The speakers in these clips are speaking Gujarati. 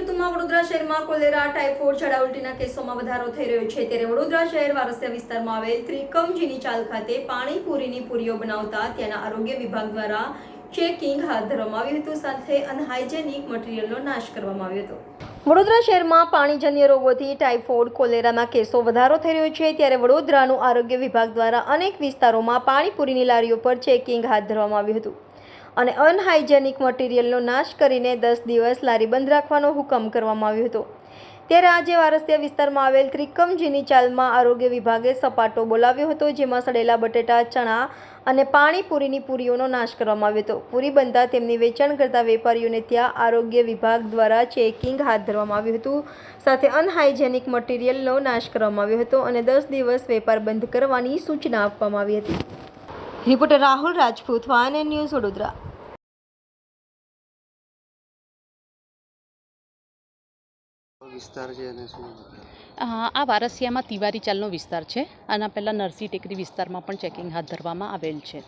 હાલમાં વડોદરા શહેરમાં કોલેરા ટાઇફોઇડ ઝાડા ઉલટીના કેસોમાં વધારો થઈ રહ્યો છે. ત્યારે વડોદરા શહેર વારસિયા વિસ્તારમાં આવેલ ત્રિકમજીની ચાલ ખાતે પાણીપુરીની પૂરીઓ બનાવતા ત્યાંના આરોગ્ય વિભાગ દ્વારા ચેકિંગ હાથ ધરવામાં આવ્યું હતું. સાથે અનહાઇજેનિક મટીરિયલનો નાશ કરવામાં આવ્યો હતો. વડોદરા શહેરમાં પાણીજન્ય રોગોથી ટાઇફોઇડ કોલેરાના કેસો વધારો થઈ રહ્યો છે. ત્યારે વડોદરાનું આરોગ્ય વિભાગ દ્વારા અનેક વિસ્તારોમાં પાણીપુરીની લારીઓ પર ચેકિંગ હાથ ધરવામાં આવ્યું હતું. અને અનહાઇજેનિક મટીરિયલનો નાશ કરીને દસ દિવસ લારી બંધ રાખવાનો હુકમ કરવામાં આવ્યો હતો. ત્યારે આજે વારસિયા વિસ્તારમાં આવેલ ત્રિકમજીની ચાલમાં આરોગ્ય વિભાગે સપાટો બોલાવ્યો હતો, જેમાં સડેલા બટેટા, ચણા અને પાણીપુરીની પૂરીઓનો નાશ કરવામાં આવ્યો હતો. પૂરી બનતા તેમની વેચાણ કરતા વેપારીઓને ત્યાં આરોગ્ય વિભાગ દ્વારા ચેકિંગ હાથ ધરવામાં આવ્યું હતું. સાથે અનહાઇજેનિક મટીરિયલનો નાશ કરવામાં આવ્યો હતો અને દસ દિવસ વેપાર બંધ કરવાની સૂચના આપવામાં આવી હતી. Reporter Rahul Rajput van and news Vadodara. વિસ્તાર છે અને શું આ વારસિયામાં તિવારી ચાલનો વિસ્તાર છે. આના પહેલાં નરસી ટેકરી વિસ્તારમાં પણ ચેકિંગ હાથ ધરવામાં આવેલ છે.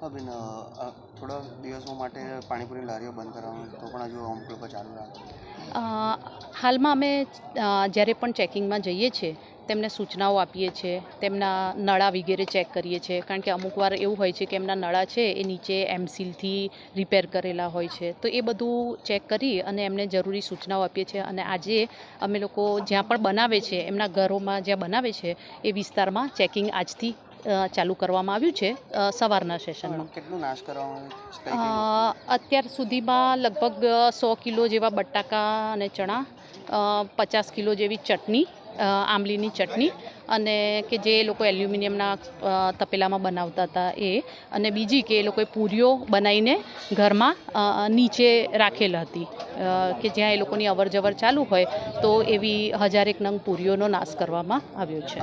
હા બેન અ, અ, થોડા દિવસો માટે પાણીપુરી લારીઓ બંધ કરવાનું તો પણ હજુ અમુક લોકો ચાલુ રાખે હાલમાં અમે જ્યારે પણ ચેકિંગમાં જઈએ છીએ તેમને સૂચનાઓ આપીએ છીએ તેમના નળા વગેરે ચેક કરીએ છીએ કારણ કે અમુક વાર એવું હોય છે કે એમના નળા છે એ નીચે એમસીલથી રિપેર કરેલા હોય છે. તો એ બધું ચેક કરી અને એમને જરૂરી સૂચનાઓ આપીએ છીએ અને આજે અમે લોકો જ્યાં પણ બનાવે છે એમના ઘરોમાં જ્યાં બનાવે છે એ વિસ્તારમાં ચેકિંગ આજથી ચાલુ કરવામાં આવ્યું છે સવારના સેશનમાં. કેટલું નાશ કરવામાં અત્યાર સુધીમાં લગભગ સો કિલો જેવા બટાકા અને ચણા પચાસ કિલો જેવી ચટણી આંબલીની ચટણી અને કે જે એ લોકો એલ્યુમિનિયમના તપેલામાં બનાવતા હતા એ. અને બીજી કે એ લોકોએ પૂરીઓ બનાવીને ઘરમાં નીચે રાખેલ હતી. કે જ્યાં એ લોકોની અવર જવર ચાલુ હોય તો એવી હજારેક નંગ પૂરીઓનો નાશ કરવામાં આવ્યો છે.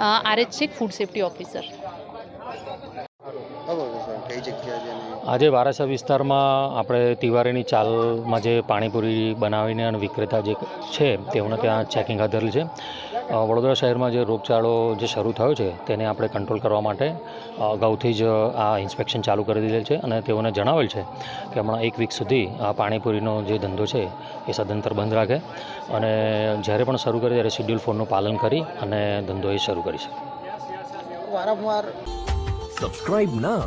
RH Shaikh food safety officer. કઈ જગ્યા છે? અને આજે વારાસા વિસ્તારમાં આપણે તિવારીની ચાલમાં જે પાણીપુરી બનાવીને અને વિક્રેતા જે છે તેઓને ત્યાં ચેકિંગ હાથ ધરેલ છે. વડોદરા શહેરમાં જે રોગચાળો જે શરૂ થયો છે તેને આપણે કંટ્રોલ કરવા માટે અગાઉથી જ આ ઇન્સ્પેક્શન ચાલુ કરી દીધેલ છે અને તેઓને જણાવેલ છે કે હમણાં એક વીક સુધી આ પાણીપુરીનો જે ધંધો છે એ સદંતર બંધ રાખે અને જ્યારે પણ શરૂ કરે ત્યારે શેડ્યુલ ફોરનું પાલન કરી અને ધંધો એ શરૂ કરી છે વારંવાર. Subscribe now